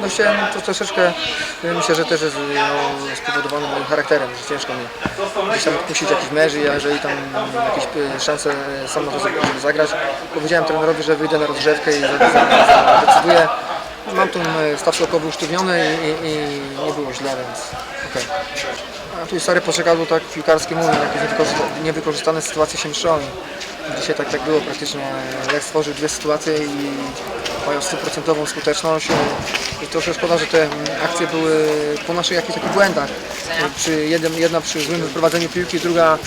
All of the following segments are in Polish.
No chciałem to troszeczkę, myślę, że też jest no, spowodowane moim charakterem, że ciężko mi gdzieś tam puścić jakiś mecz i jeżeli tam jakieś y, szanse y, sam na to za- zagrać. Powiedziałem trenerowi, że wyjdę na rozgrzewkę i za- za- za- zadecyduję. Mam ten y, staw skokowy usztywniony i, i, i nie było źle, więc okej. A tu stare poczekadło, tak piłkarskie mówią, jakieś niewykorzysta- niewykorzystane sytuacje się mszczą. I Dzisiaj tak, tak było praktycznie. Lech stworzył dwie sytuacje i mają stuprocentową skuteczność. I troszkę szkoda, że te akcje były po naszych jakichś takich błędach. Przy jednym, jedna przy złym wyprowadzeniu piłki, druga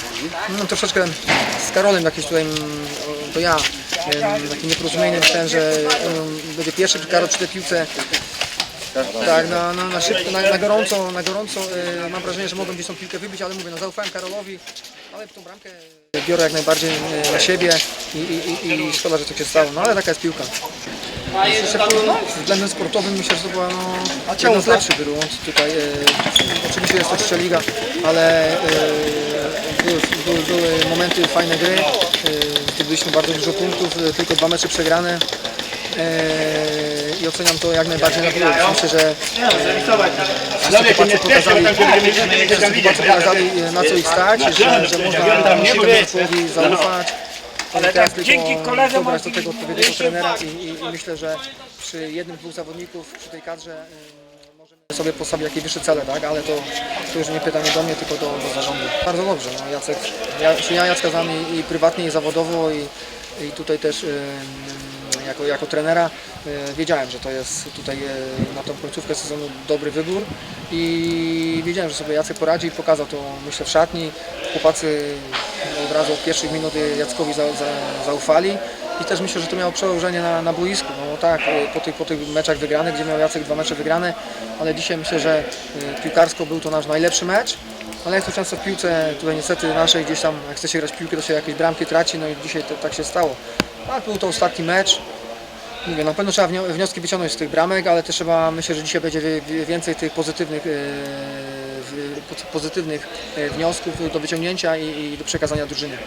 no, troszeczkę z Karolem jakieś tutaj, mm, to ja, em, takie nieporozumienie, myślałem, że em, będzie pierwszy Karol przy tej piłce tak, na, na, na szybko, na, na gorąco, na gorąco e, mam wrażenie, że mogą gdzieś tą piłkę wybić, ale mówię, no zaufałem Karolowi, ale tą bramkę biorę jak najbardziej e, na siebie i, i, i, i szkoda, że tak się stało, no ale taka jest piłka. Jeszcze no, względem sportowym myślę, że to była no, jedna z lepszych wyrułąc tutaj. E, oczywiście jest to trzecia liga, ale e, były, były, były momenty fajne gry, e, zdobyliśmy bardzo dużo punktów, e, tylko dwa mecze przegrane. E, I oceniam to jak najbardziej na plus. Myślę, że wszyscy chłopacy pokazali, wszyscy chłopacy pokazali e, na co ich stać, że, że można się temu zespołowi zaufać. Ale teraz tylko dzięki koledze dobrać do tego odpowiedniego trenera i, i, i myślę, że przy jednym, dwóch zawodników przy tej kadrze y, możemy sobie postawić jakieś wyższe cele, tak? ale to, to już nie pytanie do mnie, tylko do, do zarządu. Bardzo dobrze, no, Jacek, ja, się ja Jacka znam i, i prywatnie i zawodowo i, i tutaj też y, jako, jako trenera y, wiedziałem, że to jest tutaj y, na tą końcówkę sezonu dobry wybór i wiedziałem, że sobie Jacek poradzi i pokazał to myślę w szatni. Chłopacy od razu od pierwszych minut Jackowi za, za, zaufali i też myślę, że to miało przełożenie na, na boisku. No tak, y, po tych, po tych meczach wygranych, gdzie miał Jacek dwa mecze wygrane, ale dzisiaj myślę, że y, piłkarsko był to nasz najlepszy mecz. Ale jak to często w piłce, tutaj niestety naszej gdzieś tam, jak chce się grać piłkę, to się jakieś bramki traci, no i dzisiaj to, tak się stało. Ale był to ostatni mecz. Mówię, na pewno trzeba wnio- wnioski wyciągnąć z tych bramek, ale też trzeba, myślę, że dzisiaj będzie więcej tych pozytywnych, w- pozytywnych e, wniosków do wyciągnięcia i, i do przekazania drużynie.